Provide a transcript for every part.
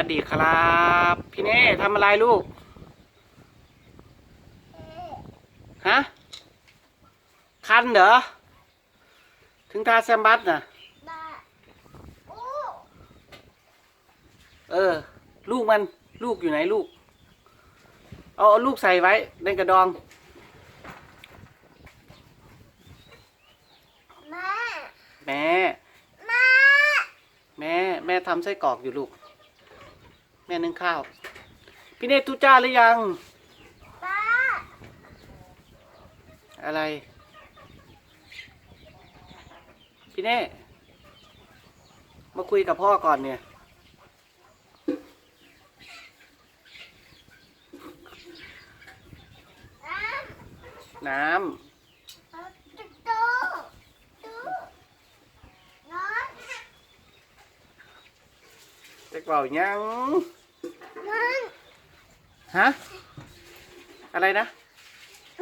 วัสดีครับ พี่เน่ทำอะไรลูก ฮะ คันเหรอ ถึงทาแซมบัสน่ะ เออ ลูกมัน ลูกอยู่ไหนลูก เอาเอาลูกใส่ไว้ในกระดอง แม่ แม่ แม่ แม่แม่ทำไส้กรอกอยู่ลูก แม่นึ่งข้าว พี่เนตทุจ้าหรือยัง ป้าอะไร พี่เน่ มาคุยกับพ่อก่อนเนี่ย น้น้ำเอาตุ๊กตุ๊กตุ๊กน้องำจะเป่ายัง ฮะ อะไรนะ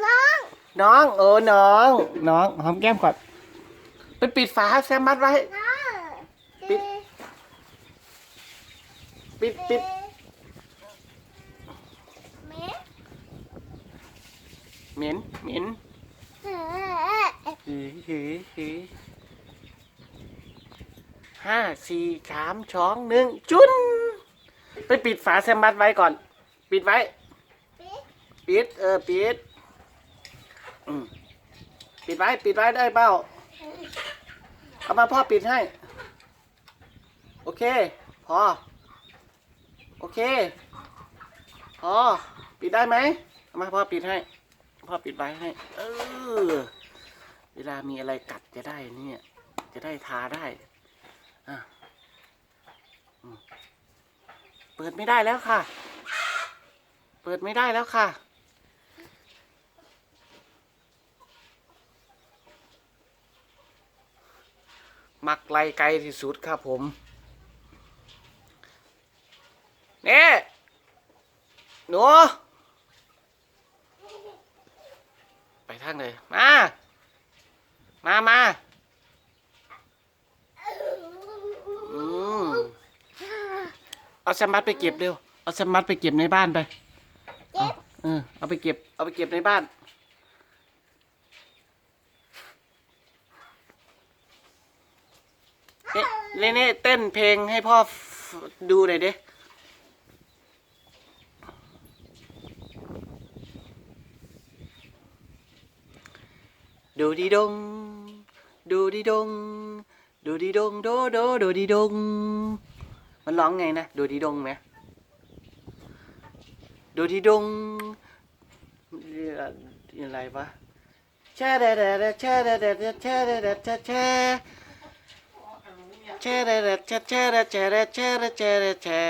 น้องน้องเออน้อง น้องหอมแก้มก่อนไปปิดฝาแซมมัดไว้ น้องปิด ปิดปิดแม่เหม็นเหม็นเออหือหือหือห้าสี่สามสองหนึ่งจุนไปปิดฝาแซมบัสไว้ก่อน ปิดไว้ ปิด เออ ปิดอืมปิดไว้ ปิดไว้ได้เปล่า เอามาพ่อปิดให้ โอเค พอ โอเค พอ ปิดได้ไหมเอามาพ่อปิดให้ พ่อปิดไว้ให้ เออ เวลามีอะไรกัดจะได้เนี่ย จะได้ทาได้ อะเปิดไม่ได้แล้วค่ะ เปิดไม่ได้แล้วค่ะ มักไกลไกลที่สุดครับผมเนี่หนูไปทางเลยมา มามาอืมเอาสมัดไปเก็บเร็ว เอาสมัดไปเก็บในบ้านไป เออเอาไปเก็บ เอาไปเก็บในบ้าน เอ๊ะเล่เน่เต้นเพลงให้พ่อดูหน่อยดิดูดีดง ดูดีดง ดูดีดง โดโดดูดีดง มันร้องไงนะ ดูดีดงไหม ดูดีดงเรียกอะไรวะแช่เดดเดแช่เดดเดแช่เดดแช่แช่แช่เดดแช่แช่เดแช่เดแช่เดแช่เดแช่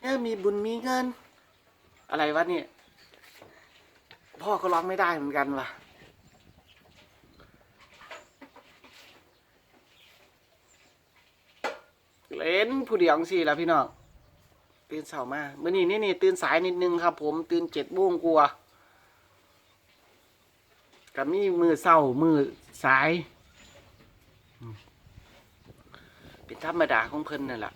เนี่ยมีบุญมีเงิน อะไรวะเนี่ย พ่อก็ร้องไม่ได้เหมือนกันว่ะเล่นผู้เดียวสิแล้วพี่น้อง ตื่นเช้ามาเมื่อนี้นี่นี่ตื่นสายนิดนึงครับ ผมตื่นเจ็ดโมงกลัวกับมีมือเศร้ามือสาย เป็นธรรมดาของเพิ่นนั่นแหละ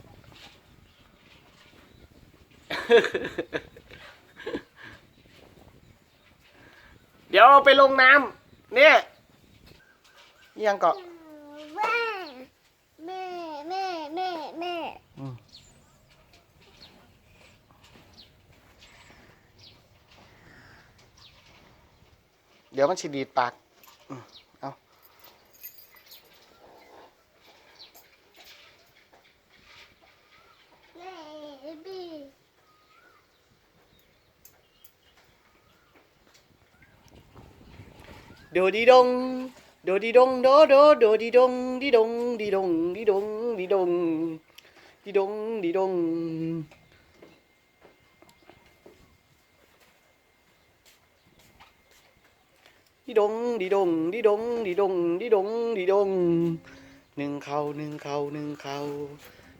เดี๋ยวไปลงน้ำเนี่ยยังเกาะ แม่แม่แม่แม่แม่ เดี๋ยวมันสิดีดปากอืมเอาแม่บีโดดีดง โดดีดง โดโดโดดีดงดีดงดีดงดีดงดีดงดีดงดีดง ดีดงดีดงดีดงดีดงดีดงดีดงหนึ่งเขาหนึ่งเขาหนึ่งเขา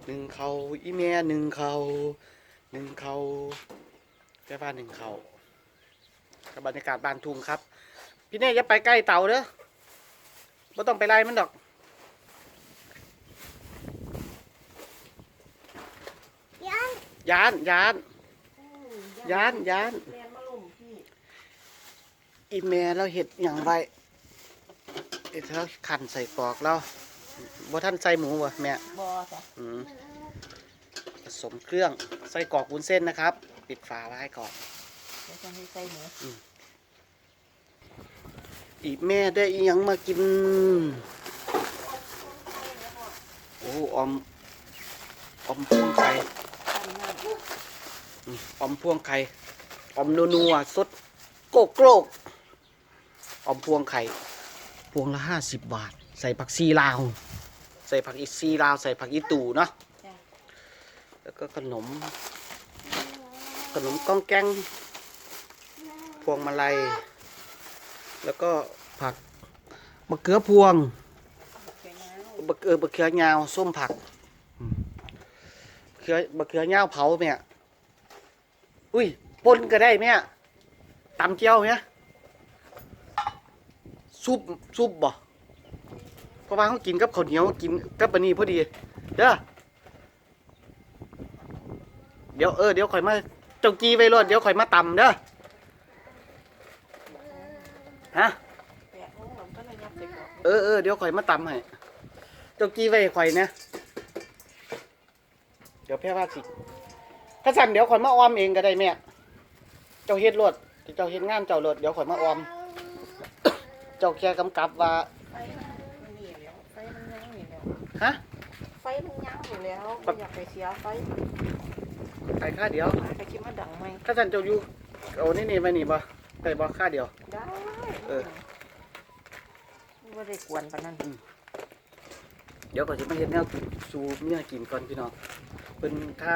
หนึ่งเขาอีแม่หนึ่งเขาหนึ่งเขาแค่บ้านหนึ่งเขากับบรรยากาศบ้านทุ่งครับ พี่เน่อย่าไปใกล้เต่าเด้อไม่ต้องไปไล่มันดอกยานยานยานยานแม่มาลุ่มพี่ อีแม่เราเห็ดอย่างไรเอ็ดเราขันใส่ปอกเราบ่ท่านใส่หมูวะแม่บอจ้ะอืมผสมเครื่องใส่กรอกวุ้นเส้นนะครับ ปิดฝาไว้ก่อนเดี๋ยวจะให้ใส่หมูอีแม่ได้อิหยังมากิน โอ้ออมออมพวงไข่ตั้งน้ำอืมออมพวงไข่ออมนัวๆสดโกโกรก ออมพวงไข่พวงละห้าสิบบาท ใส่ผักซีลาว ใส่ผักอีซีลาว ใส่ผักอีตู่เนาะจ้ะแล้วก็ขนม ขนมก้องแกงพวงมาลัย แล้วก็ผักมะเขือพวงแค่น้ำบะเออบะเขือยาวส้มผักอืมเขือบะเขือยาวเผาแม่อุ้ยปนก็ได้แม่ตำเจียวเนี่ย ซุปซุปบ่เพราะว่าเขากินกับข้าวเหนียวกินกับอันนี้พอดีเด้อเดี๋ยวเออเดี๋ยวข่อยมาเจ้ากีไว้รอดเดี๋ยวข่อยมาตำเด้อฮะเออเออเดี๋ยวข่อยมาตำให้เจ้ากี้ไว้ข่อยนะเดี๋ยวแพ่ว่าสิถ้าสั่นเดี๋ยวข่อยมาออมเองก็ได้แม่เจ้าเฮ็ดรวดเจ้าเฮ็ดงานเจ้ารวดเดี๋ยวข่อยมาออม เจ้าแค่กำกับว่าไฟมันนี่แล้วไฟมันยังนี่แล้วฮะไฟมันยังอยู่แล้วไม่อยากไปเสียไฟไอ้ค่าเดียวไปคิดว่าดังไหมถ้าสั่นเจ้าอยู่เอานี่นี่ไปนี่บ่ได้บ่ค่าเดียว ได้เออว่าได้กวนปานนั้นเดี๋ยวก่อนจะมาเฮ็ดแนวสูเมียกินก่อนพี่น้องเป็นถ้า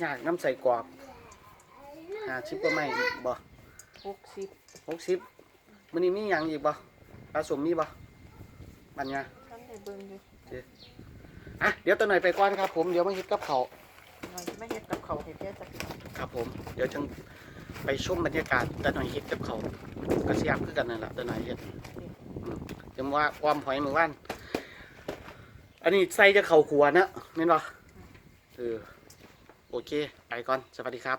อยากน้ำใส่กรอกหาชิปก็ไม่บ่หกสิบหกสิบ มันนี้มีหยังอีกบ่ปลาสมมีบ่บันยาท่านได้เบิ่งอยู่อะเดี๋ยวตัวหน่อยไปก่อนครับผมเดี๋ยวมาเฮ็ดกับเขาวหน่อยไม่เฮ็ดกับเขาวเฮ็ดแค่จะพี่น้องครับผม เดี๋ยวจังไปชมบรรยากาศตัวหน่อยเฮ็ดกับเขาวก็เสียบคือกันนั่นแหละตัวหน่อยเฮ็ดอืมจำว่าความหอยมือว่านอันนี้ใส่จะเข่าขัวนะแม่นบ่เออโอเคไปก่อนสวัสดีครับ